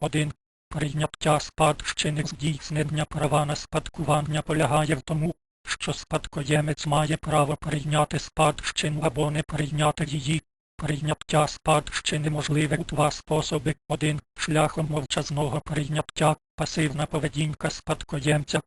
1. Прийняття спадщини здійснення права на спадкування полягає в тому, що спадкоємець має право прийняти спадщину або не прийняти її. Прийняття спадщини можливе у два способи. 1. Шляхом мовчазного прийняття, пасивна поведінка спадкоємця.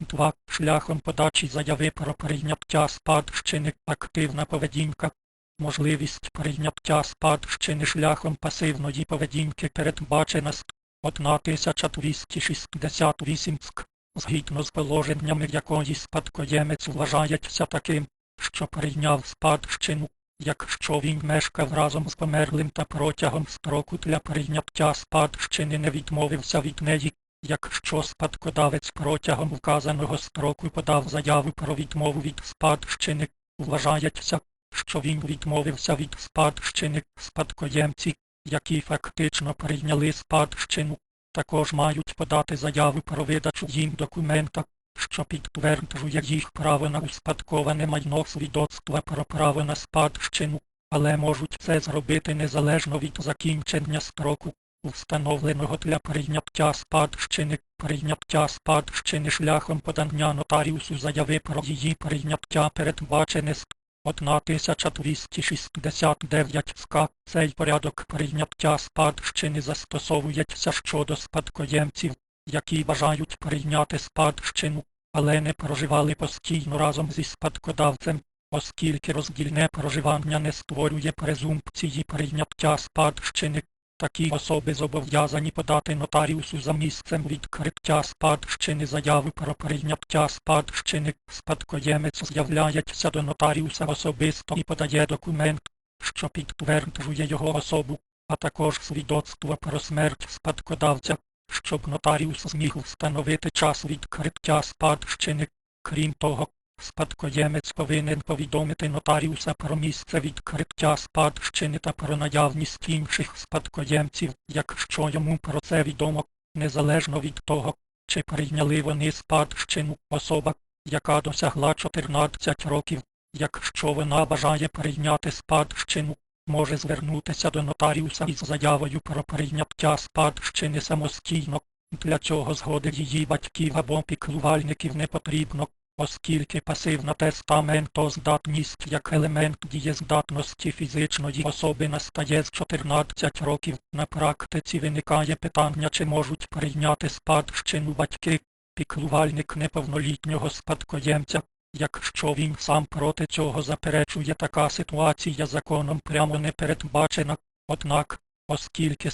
2. Шляхом подачі заяви про прийняття спадщини, активна поведінка. Можливість прийняття спадщини шляхом пасивної поведінки передбачена 1268 ск, згідно з положеннями якої спадкоємець вважається таким, що прийняв спадщину, якщо він мешкав разом з померлим та протягом строку для прийняття спадщини не відмовився від неї, якщо спадкодавець протягом вказаного строку подав заяву про відмову від спадщини, вважається, що він відмовився від спадщини спадкоємці, які фактично прийняли спадщину, також мають подати заяву про видачу їм документа, що підтверджує їх право на успадковане майно свідоцтва про право на спадщину, але можуть це зробити незалежно від закінчення строку, встановленого для прийняття спадщини, прийняття спадщини шляхом подання нотаріусу заяви про її прийняття передбачене з 1269 СК. Цей порядок прийняття спадщини застосовується щодо спадкоємців, які бажають прийняти спадщину, але не проживали постійно разом зі спадкодавцем, оскільки роздільне проживання не створює презумпції прийняття спадщини. Такі особи зобов'язані подати нотаріусу за місцем відкриття спадщини заяву про прийняття спадщини. Спадкоємець з'являється до нотаріуса особисто і подає документ, що підтверджує його особу, а також свідоцтво про смерть спадкодавця, щоб нотаріус зміг встановити час відкриття спадщини. Крім того, Спадкоємець повинен повідомити нотаріуса про місце відкриття спадщини та про наявність інших спадкоємців, якщо йому про це відомо, незалежно від того, чи прийняли вони спадщину особа, яка досягла 14 років, якщо вона бажає прийняти спадщину, може звернутися до нотаріуса із заявою про прийняття спадщини самостійно. Для цього згоди її батьків або піклувальників не потрібно оскільки пасивна тестаментоздатність як елемент дієздатності фізичної особи настає з 14 років, на практиці виникає питання, чи можуть прийняти спадщину батьки, піклувальник неповнолітнього спадкоємця, якщо він сам проти цього заперечує така ситуація законом прямо не передбачена, однак, оскільки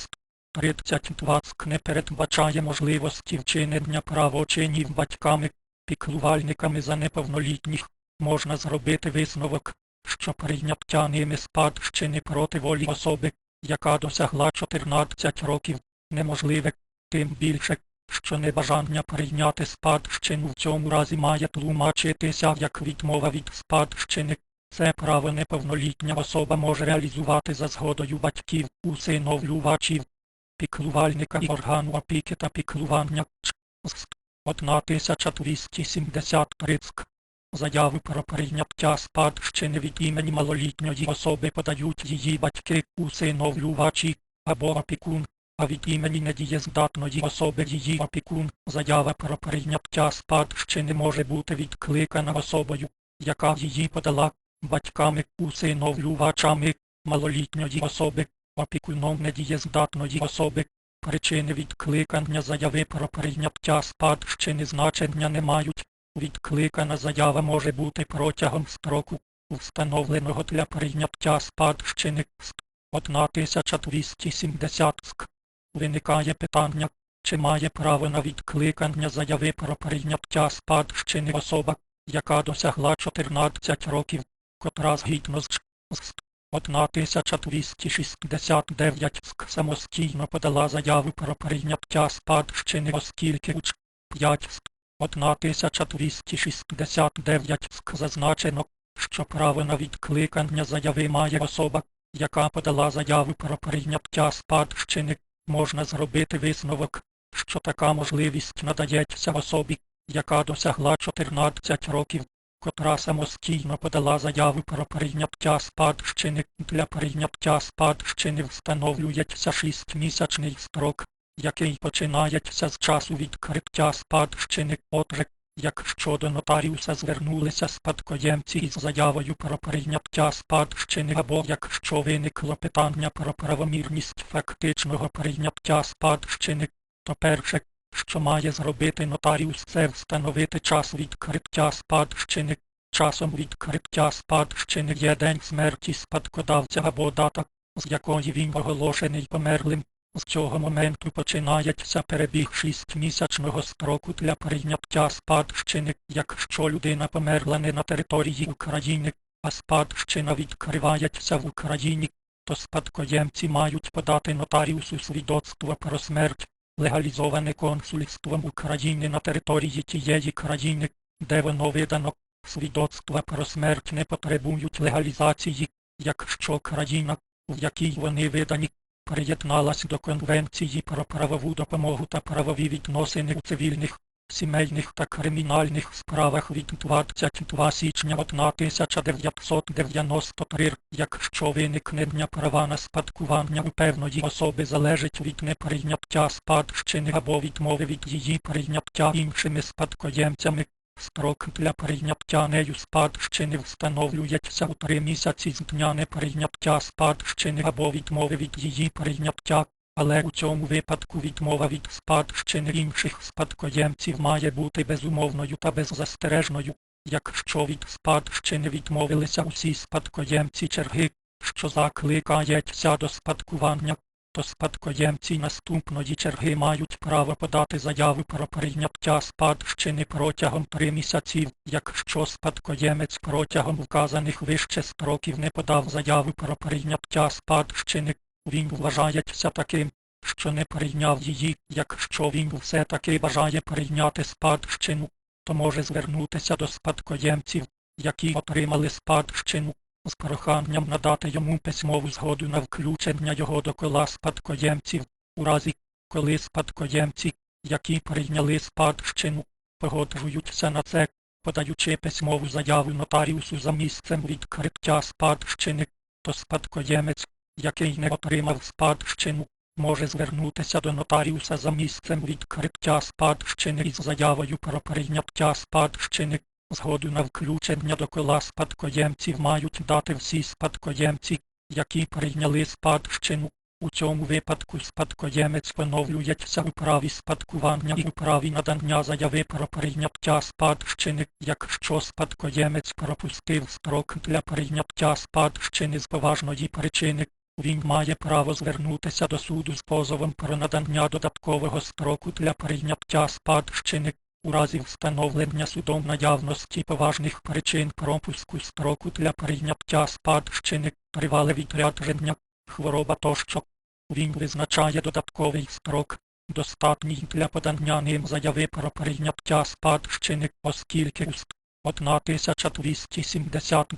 32 СК не передбачає можливості вчинення правочинів батьками, піклувальниками за неповнолітніх, можна зробити висновок, що прийняття ними спадщини проти волі особи, яка досягла 14 років, неможливе, тим більше, що небажання прийняти спадщину в цьому разі має тлумачитися як відмова від спадщини. Це право неповнолітня особа може реалізувати за згодою батьків, усиновлювачів, піклувальника і органу опіки та піклування. 1273 ск. Заяви про прийняття спадщини від імені малолітньої особи подають її батьки, усиновлювачі або опікун, а від імені недієздатної особи її опікун. Заява про прийняття спадщини може бути відкликана особою, яка її подала, батьками, усиновлювачами малолітньої особи, опікуном недієздатної особи, Причини відкликання заяви про прийняття спадщини значення не мають. Відкликана заява може бути протягом строку, встановленого для прийняття спадщини з 1270 ск. Виникає питання, чи має право на відкликання заяви про прийняття спадщини особа, яка досягла 14 років, котра згідно з 1269 СК самостійно подала заяву про прийняття спадщини, оскільки уч 5 1269 СК зазначено, що право на відкликання заяви має особа, яка подала заяву про прийняття спадщини, можна зробити висновок, що така можливість надається особі, яка досягла 14 років котра самостійно подала заяву про прийняття спадщини. Для прийняття спадщини встановлюється шістмісячний строк, який починається з часу відкриття спадщини. Отже, якщо до нотаріуса звернулися спадкоємці із заявою про прийняття спадщини або якщо виникло питання про правомірність фактичного прийняття спадщини, то перше, що має зробити нотаріус, це встановити час відкриття спадщини. Часом відкриття спадщини є день смерті спадкодавця або дата, з якої він оголошений померлим. З цього моменту починається перебіг шістмісячного строку для прийняття спадщини, якщо людина померла не на території України, а спадщина відкривається в Україні, то спадкоємці мають подати нотаріусу свідоцтво про смерть, легалізоване консульством України на території тієї країни, де воно видано. Свідоцтва про смерть не потребують легалізації, якщо країна, в якій вони видані, приєдналась до Конвенції про правову допомогу та правові відносини у цивільних, сімейних та кримінальних справах від 22 січня 1993, якщо виникнення права на спадкування у певної особи залежить від неприйняття спадщини або відмови від її прийняття іншими спадкоємцями. Строк для прийняття нею спадщини встановлюється у три місяці з дня неприйняття спадщини або відмови від її прийняття, але у цьому випадку відмова від спадщини інших спадкоємців має бути безумовною та беззастережною. Якщо від спадщини відмовилися усі спадкоємці черги, що закликається до спадкування, то спадкоємці наступної черги мають право подати заяву про прийняття спадщини протягом три місяців, якщо спадкоємець протягом вказаних вище строків не подав заяву про прийняття спадщини, він вважається таким, що не прийняв її, якщо він все-таки бажає прийняти спадщину, то може звернутися до спадкоємців, які отримали спадщину, з проханням надати йому письмову згоду на включення його до кола спадкоємців, у разі, коли спадкоємці, які прийняли спадщину, погоджуються на це, подаючи письмову заяву нотаріусу за місцем відкриття спадщини, то спадкоємець, який не отримав спадщину, може звернутися до нотаріуса за місцем відкриття спадщини із заявою про прийняття спадщини. Згоду на включення до кола спадкоємців мають дати всі спадкоємці, які прийняли спадщину. У цьому випадку спадкоємець поновлюється у праві спадкування і у праві надання заяви про прийняття спадщини, якщо спадкоємець пропустив строк для прийняття спадщини з поважної причини. Він має право звернутися до суду з позовом про надання додаткового строку для прийняття спадщини. У разі встановлення судом наявності поважних причин пропуску строку для прийняття спадщини, тривале відрядження, хвороба тощо. Він визначає додатковий строк, достатній для подання ним заяви про прийняття спадщини, оскільки уст 1270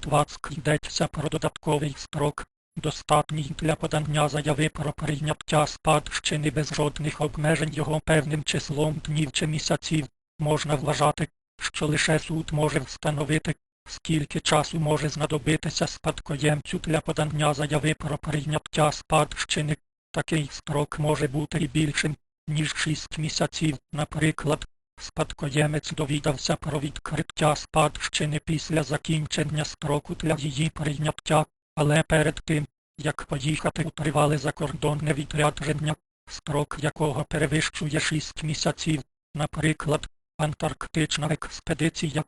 йдеться про додатковий строк, достатній для подання заяви про прийняття спадщини без жодних обмежень його певним числом днів чи місяців. Можна вважати, що лише суд може встановити, скільки часу може знадобитися спадкоємцю для подання заяви про прийняття спадщини. Такий строк може бути і більшим, ніж 6 місяців. Наприклад, спадкоємець довідався про відкриття спадщини після закінчення строку для її прийняття, але перед тим, як поїхати у тривале закордонне відрядження, строк якого перевищує 6 місяців, наприклад, Антарктична експедиція,